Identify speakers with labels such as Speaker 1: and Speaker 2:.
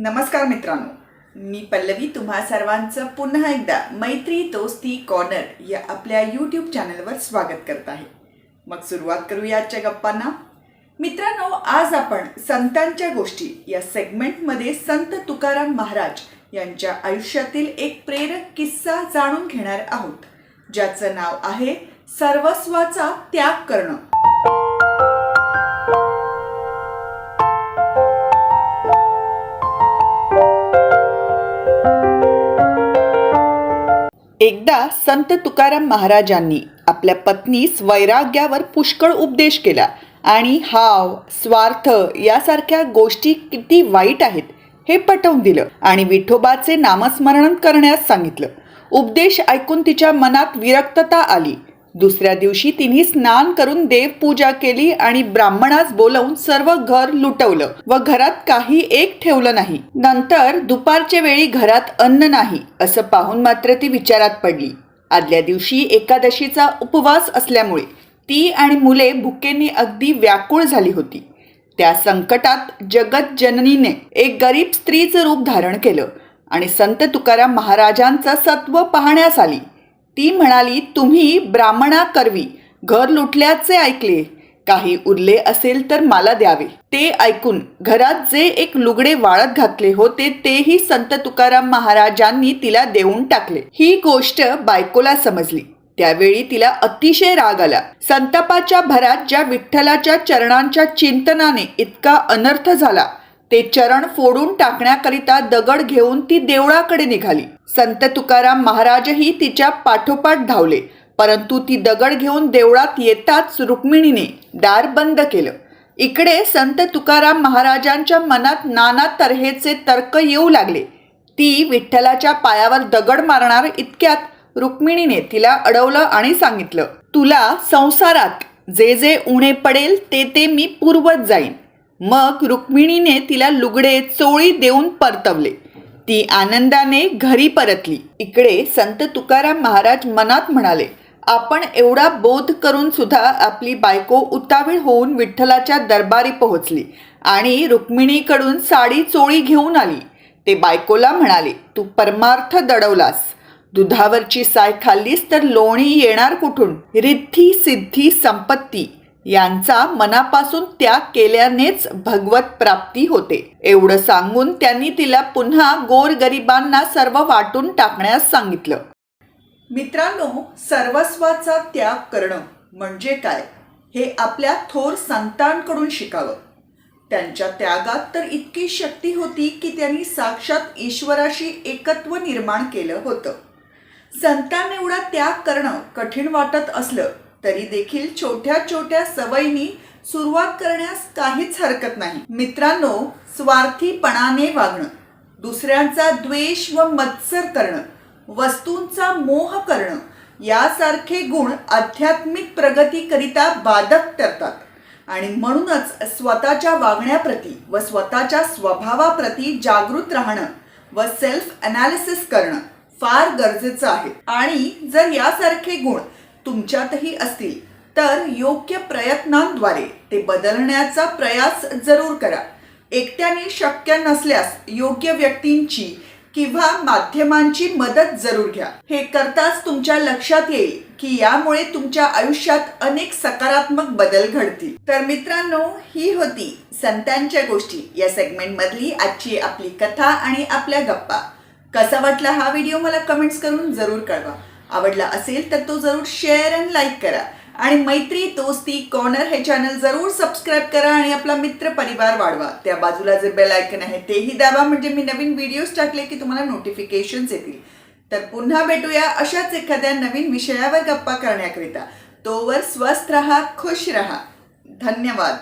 Speaker 1: नमस्कार मित्रांनो. मी पल्लवी तुम्हा सर्वांचं पुन्हा एकदा मैत्री दोस्ती कॉर्नर या आपल्या यूट्यूब चॅनलवर स्वागत करत आहे. मग सुरुवात करूया आजच्या गप्पांना. मित्रांनो आज आपण संतांच्या गोष्टी या सेगमेंटमध्ये संत तुकाराम महाराज यांच्या आयुष्यातील एक प्रेरक किस्सा जाणून घेणार आहोत. ज्याचं नाव आहे सर्वस्वाचा त्याग करणं. एकदा संत तुकाराम महाराजांनी आपल्या पत्नीस वैराग्यावर पुष्कळ उपदेश केला. आणि हाव स्वार्थ यासारख्या गोष्टी किती वाईट आहेत हे पटवून दिलं आणि विठोबाचे नामस्मरण करण्यास सांगितलं. उपदेश ऐकून तिच्या मनात विरक्तता आली. दुसऱ्या दिवशी तिने स्नान करून देवपूजा केली आणि ब्राह्मणास बोलवून सर्व घर लुटवलं व घरात काही एक ठेवलं नाही. नंतर दुपारच्या वेळी घरात अन्न नाही असं पाहून मात्र ती विचारात पडली. आदल्या दिवशी एकादशीचा उपवास असल्यामुळे ती आणि मुले भुकेने अगदी व्याकुळ झाली होती. त्या संकटात जगत जननीने एक गरीब स्त्रीचं रूप धारण केलं आणि संत तुकाराम महाराजांचं सत्व पाहण्यास आली. ती म्हणाली तुम्ही ब्राह्मणा करवी. घर लुटल्याचे ऐकले. काही उरले असेल तर मला द्यावे. ते ऐकून घरात जे एक लुगडे वाळत घातले होते तेही संत तुकाराम महाराजांनी तिला देऊन टाकले. ही गोष्ट बायकोला समजली. त्यावेळी तिला अतिशय राग आला. संतापाच्या भरात ज्या विठ्ठलाच्या चरणांच्या चिंतनाने इतका अनर्थ झाला ते चरण फोडून टाकण्याकरिता दगड घेऊन ती देवळाकडे निघाली. संत तुकाराम महाराजही तिच्या पाठोपाठ धावले परंतु ती दगड घेऊन देवळात येताच रुक्मिणीने दार बंद केलं. इकडे संत तुकाराम महाराजांच्या मनात नाना तऱ्हेचे तर्क येऊ लागले. ती विठ्ठलाच्या पायावर दगड मारणार इतक्यात रुक्मिणीने तिला अडवलं आणि सांगितलं तुला संसारात जे जे उणे पडेल ते ते मी पूर्वत जाईन. मग रुक्मिणीने तिला लुगडे चोळी देऊन परतवले. ती आनंदाने घरी परतली. इकडे संत तुकाराम महाराज मनात म्हणाले आपण एवढा बोध करून सुद्धा आपली बायको उतावीळ होऊन विठ्ठलाच्या दरबारी पोहोचली आणि रुक्मिणीकडून साडी चोळी घेऊन आली. ते बायकोला म्हणाले तू परमार्थ दडवलास. दुधावरची साय खाल्लीस तर लोणी येणार कुठून? रिद्धी सिद्धी संपत्ती. यांचा मनापासून त्याग केल्यानेच भगवत प्राप्ती होते. एवढं सांगून त्यांनी तिला पुन्हा गोरगरिबांना सर्व वाटून टाकण्यास सांगितलं. मित्रांनो सर्वस्वाचा त्याग करणं म्हणजे काय? हे आपल्या थोर संतांकडून शिकावं. त्यांच्या त्यागात तर इतकी शक्ती होती की त्यांनी साक्षात ईश्वराशी एकत्व निर्माण केलं होतं. संतान एवढा त्याग करणं कठीण वाटत असलं तरी देखील छोट्या छोट्या सवयीनी सुरुवात करण्यास काहीच हरकत नाही. मित्रांनो स्वार्थीपणाने वागणं दुसऱ्यांचा द्वेष व मत्सर करणं वस्तूंचा मोह करणं यासारखे गुण आध्यात्मिक प्रगतीकरिता बाधक ठरतात. आणि म्हणूनच स्वतःच्या वागण्याप्रती व स्वतःच्या स्वभावाप्रती जागृत राहणं व सेल्फ अनालिसिस करणं फार गरजेचं आहे. आणि जर यासारखे गुण तुमच्यातही असतील तर योग्य प्रयत्नांद्वारे ते बदलण्याचा प्रयास जरूर करा. एकट्याने शक्य नसल्यास योग्य व्यक्तींची किंवा माध्यमांची मदत जरूर घ्या. हे करताच तुमच्या लक्षात येईल की यामुळे तुमच्या आयुष्यात अनेक सकारात्मक बदल घडतील. तर मित्रांनो ही होती संतांच्या गोष्टी या सेगमेंट मधली आजची आपली कथा आणि आपल्या गप्पा. कसा वाटला हा व्हिडिओ मला कमेंट्स करून जरूर कळवा. आवडला असेल तर तो जरूर शेअर अँड लाईक करा. आणि मैत्री दोस्ती कॉर्नर हे चॅनल जरूर सबस्क्राईब करा आणि आपला मित्र परिवार वाढवा. त्या बाजूला जे बेल आयकन आहे तेही दाबा. म्हणजे मी नवीन व्हिडिओज टाकले की तुम्हाला नोटिफिकेशन्स येतील. तर पुन्हा भेटूया अशाच एखाद्या नवीन विषयावर गप्पा करण्याकरिता. तोवर स्वस्थ रहा खुश रहा. धन्यवाद.